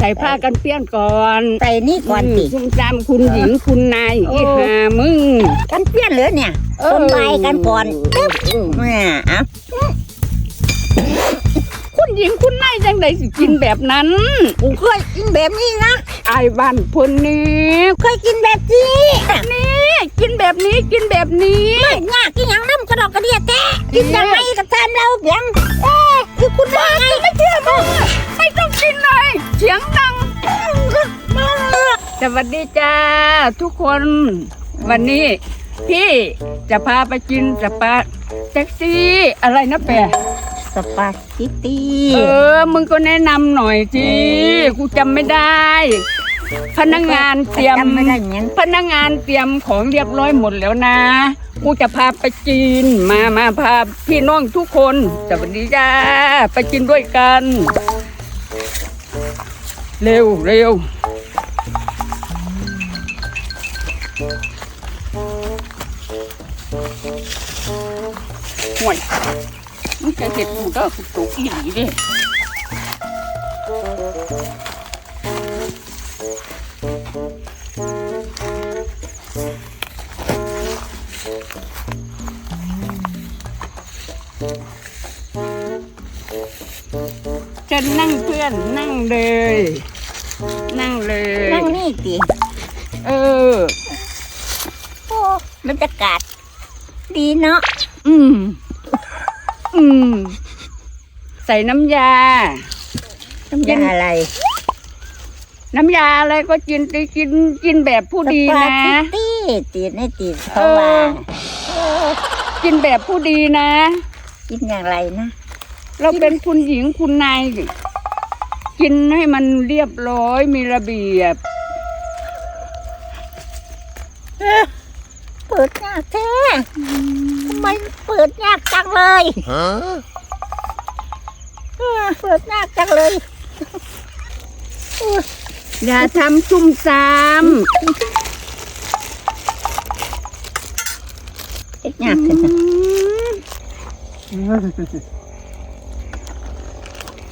ใส่ผ้ากันเปี้ยนก่อนใส่นี่ก่อนสิซุ่มตามคุณหญิงคุณนายโอ้อีหามึง กันเปี้ยนเหรอเนี่ยต้นใบกันก่อนตึ๊บแม่เอะคุณหญิงคุณนายจังไดสิกินแบบนั้นกูเคยกินแบบนี้นะไอ้ายบ้านพนนี้เคยกินแบบนี้นี่กินแบบนี้กินแบบนี้ไม่ยากกินอย่างน้ำกระดอกกระเดียแท้กินยังไงก็ตามเราเพียงเอ๊ะคือคุณว่าไงไม่เชื่อมึงไม่ต้องกินเลย เสียงดัง สวัสดีจ้าทุกคน วันนี้พี่จะพาไปกินสปาแท็กซี่อะไรนะแปะสปาเกตตี้เออ มึงก็แนะนำหน่อยสิกูจำไม่ได้ พนักงานเตรียมจำไม่ได้ยังพนักงานเตรียมของเรียบร้อยหมดแล้วนะ กูจะพาไปกิน มามาพาพี่น้องทุกคนสวัสดีจ้าไปกินด้วยกัน เร็วเร็วห่วยมันจะเห็ดมันก็กูตุกอีหลีเดิ นั่งเพื่อนนั่งเลย นั่งเลยนั่งนี่สิเออโอ้บรรยากาศดีเนาะอืม อืม ใส่น้ำยา น้ำยาอะไร น้ำยาอะไรก็กินไปกินกินแบบผู้ดีสปานะเกตตี้ตีนให้ตีนเขาว่าเออกินแบบผู้ดีนะ กินอย่างไรนะ เราเป็นคุณหญิงคุณนาย กินให้มันเรียบร้อยมีระเบียบ เอ๊ะเปิดยากแท้ทำไมเปิดยากจังเลยเออเปิดยากจังเลยอย่าทำซุ่มซามเอ็ดยากขึ้นนะ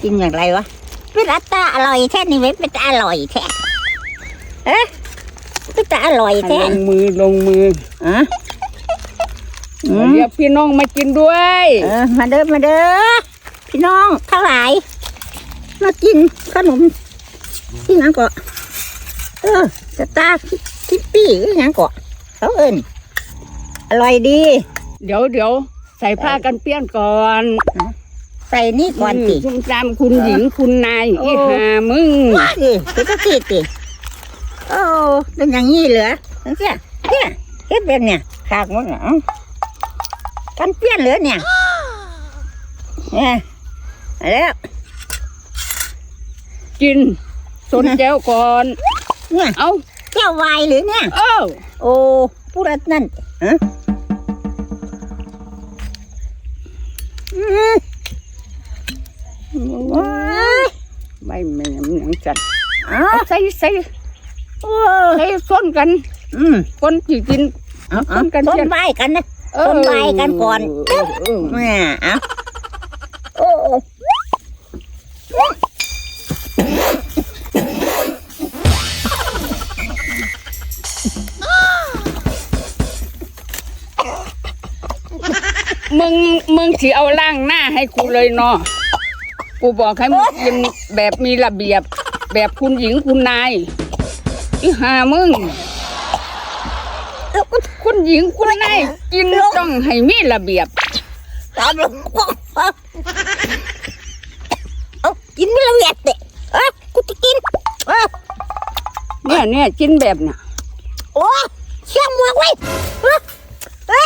กินอย่างไรวะ เป็นอัตตาอร่อยแท้นี่เว้ยเป็นตาอร่อยแท้เอ๊ะเป็นตาอร่อยแท้ลงมือลงมืออะอืมเรียกพี่น้องมากินด้วยเออมาเด้อมาเด้อพี่น้องทั้งหลายมากินขนมที่หยังเกาะเออสตาร์คิปปี้ที่หยังเกาะเขาเอิ้นอร่อยดี เดี๋ยวเดี๋ยวใส่ผ้ากันเปี้ยนก่อน ใส่นี่ก่อนสิซุ่มซามคุณหญิงคุณนายโอ้อีหามึงสิเป็นตะกี้สิโอ้เป็นอย่างนี้เหรอจังเสียเนี่ยเฮ็ดแบบเนี่ยขากมันเหรอกันเปี้ยนเหรอเนี่ยเนี่ยเอาแล้วกินสนแก้วก่อนเนี่ยเอาแก้ววายหรือเนี่ยเอ้าโอ้พูดอะไรนั่นฮะอืม ว้ายไม่แม่มหยังจัดเอ้าเอาใส่ใส่โอ้ใส่ส้นกัน อืมคนจีกินเอาเอาต้นกันต้เพี้ยนนใบกันนะเออต้นไม้กันก่อนเออเออแม่เอาโอ้โอ้มึงมึงสิเอาล่างหน้าให้กูเลยเนาะ กูบอกให้มึงกินแบบมีระเบียบ แบบคุณหญิงคุณนายอีหามึงเอ้าคุณหญิงคุณนายกินต้องให้มีระเบียบตามลงเอาเอากินไม่ละเอียดเด็เอ้ากูจะกินเอ้าเนี่ยเนี่ยกินแบบน่ะโอ้เชี่ยหมวกไว้เอ้าเอ้า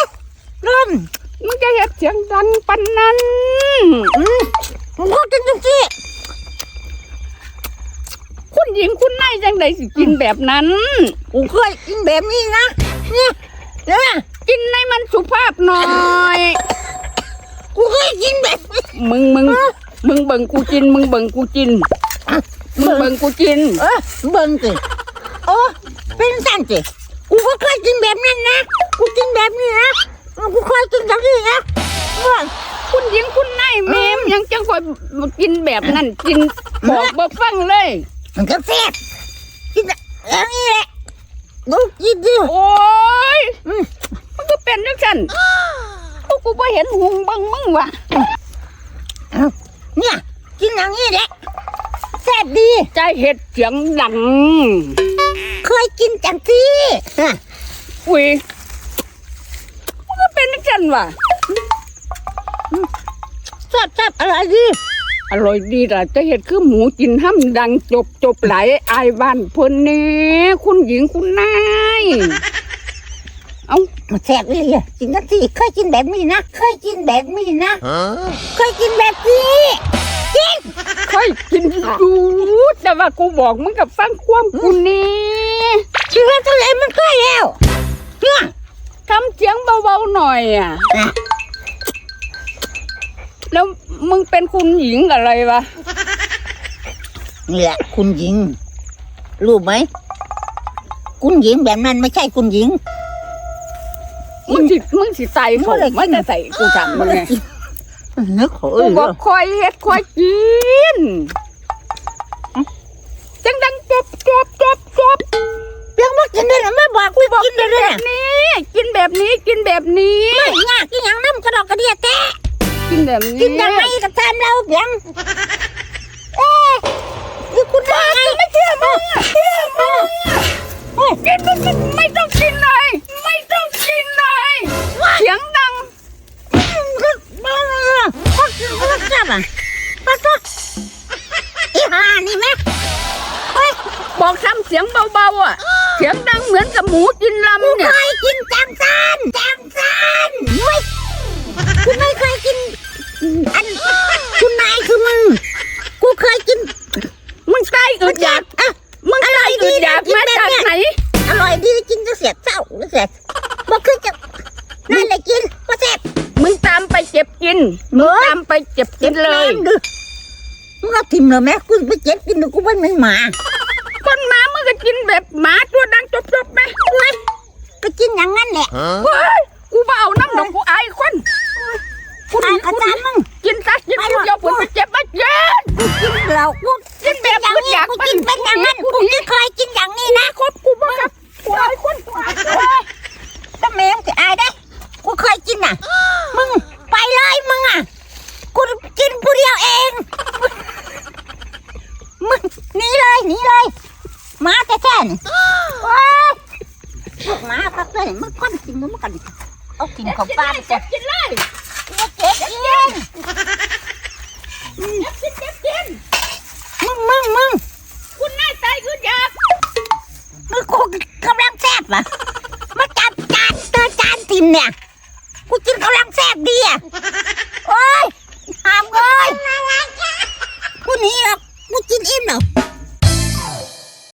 ลมมึงจะเห็ดเสียงดังปันนั้นอืม ผมขอกินจังสิคุณหญิงคุณนายจังไดสิกินแบบนั้น กูเคยกินแบบนี้นะเนี่ยเนี่ยกินให้มันสุภาพหน่อย กูเคยกินแบบนี้ มึงมึง มึงเบิ่งกูกิน มึงเบิ่งกูกิน มึงเบิ่งกูกิน เออเบิ่งสิโอ้เป็นสั่นสิกูก็เคยกินแบบนั้นนะ กูกินแบบนี้นะ กูเคยกินแบบนี้นะว่าคุณหญิงคุณนาย แม่มยังจังคอยกินแบบนั้นกินบอกบ่ฟังเลย มันก็แซ่บกินอย่างนี้แหละดูกินดิโอ้ยอืมมันก็เป็นจังซั่นพวกกูบ่เห็นหุงเบังมึงว่ะเอาเนี่ยกินอย่างนี้แหละแซ่บดีใจเฮ็ดเสียงดังเคยกินจังซี่ฮะอุ้ยมันก็เป็นจังซั่นว่ะ แซ่บแซ่บอร่อยดีอร่อยดีล่ะจะเห็ดคือหมูกินห้ำดังจบจบไหลายอายบ้านเพิ่นนี่คุณหญิงคุณนายเอามันแซ่บเลยอะกินจังซี่เคยกินแบบนี้นะเคยกินแบบนี้นะ Huh? เคยกินแบบนี้กินค่อยกินดูแต่ว่ากูบอกมึงกับฟังความกูนี่เชื่อตัวเองมันเคยแล้วเนี่ยทำเสียงเบาๆหน่อยอะอะ แล้วมึงเป็นคุณหญิงอะไรวะนี่แหละคุณหญิง รู้ไหม คุณหญิงแบบนั้นไม่ใช่คุณหญิง มึงสิมึงสิใส่เขาบ่ได้กินไม่ได้ใส่กูถามมึงไงนึกโอ้กูยบอกคอยเฮ็ดคอยกินจังดังจบจบจบจบยังมากินได้หรอไม่บอกกูบอกกินได้เลย นี่กินแบบนี้กินแบบนี้ แบบนี้กินยังไงก็ตามเราเพียงเอ๊ะนี่คุณได้ไงไม่เชื่อมึงอะเชื่อมึงโอ้ยกินไม่ไม่ไม่ต้องกินเลยไม่ต้องกินเลยเสียงดังก็มาเลยก็กินก็จับอะก็ก็อีห่านี่ไหมเฮ้ยบอกทำเสียงเบาๆอะ เสียงดังเหมือนกับหมูกินกูลำเนี่ยเคยกินจังซันจังซันไม่กูไม่เคยกิน อันคุณนายคือมึง กูเคยกิน มึงตายอึดอยากอะมึงตายอึดอยากมาจากไหน อร่อยดีกินจะเสียเศร้าเสียบอกคือจะนั่นแหละกินก็แซ่บมึงตามไปเจ็บกินเมื่อตามไปเจ็บกินเลยดูมึงเอาทิมเลยไหมกูไปเจ็บกินดูกูเป็นเหมือนหมาคนมามึงก็กินแบบหมาตัวดังจบๆไหมเว้ยก็กินอย่างนั้นแหละ Huh? เฮ้ยกูเบเอาน้ำดอกกูอายคน คุณตายอาจารย์มึงกินซะกินกูเดียวผลไปเจ็บมาเย็นกูกินเหล้ากูกินแบบอย่างอึดนี้อยากกูกินเป็นอย่างนั้นกูไม่เคยกินอย่างนี้นะคบกูบ้างครับกูอายคนกูอายคนถ้าแม่งจะอายได้กูเคยกินน่ะ มึงไปเลยมึงอะกูกินผู้เดียวเองมึงหนีเลยหนีเลยหมาแต่แท้นี่โอ๊ยพวกหมาพักเลยมึงก้อนกินมึงกันเอากินของป้าไปจ้ะกินเลยกู เจ็บเย็นเจ็บเย็นมึงมึงมึงคุณน่าใจคุณอยากมึงกูกำลังแซ่บอะมาจับจานเตอจานทิมเนี่ย กูกินกำลังแซ่บดีอะโอ้ยหามเลยกูหนีอะกูกินอิ่มเหรอ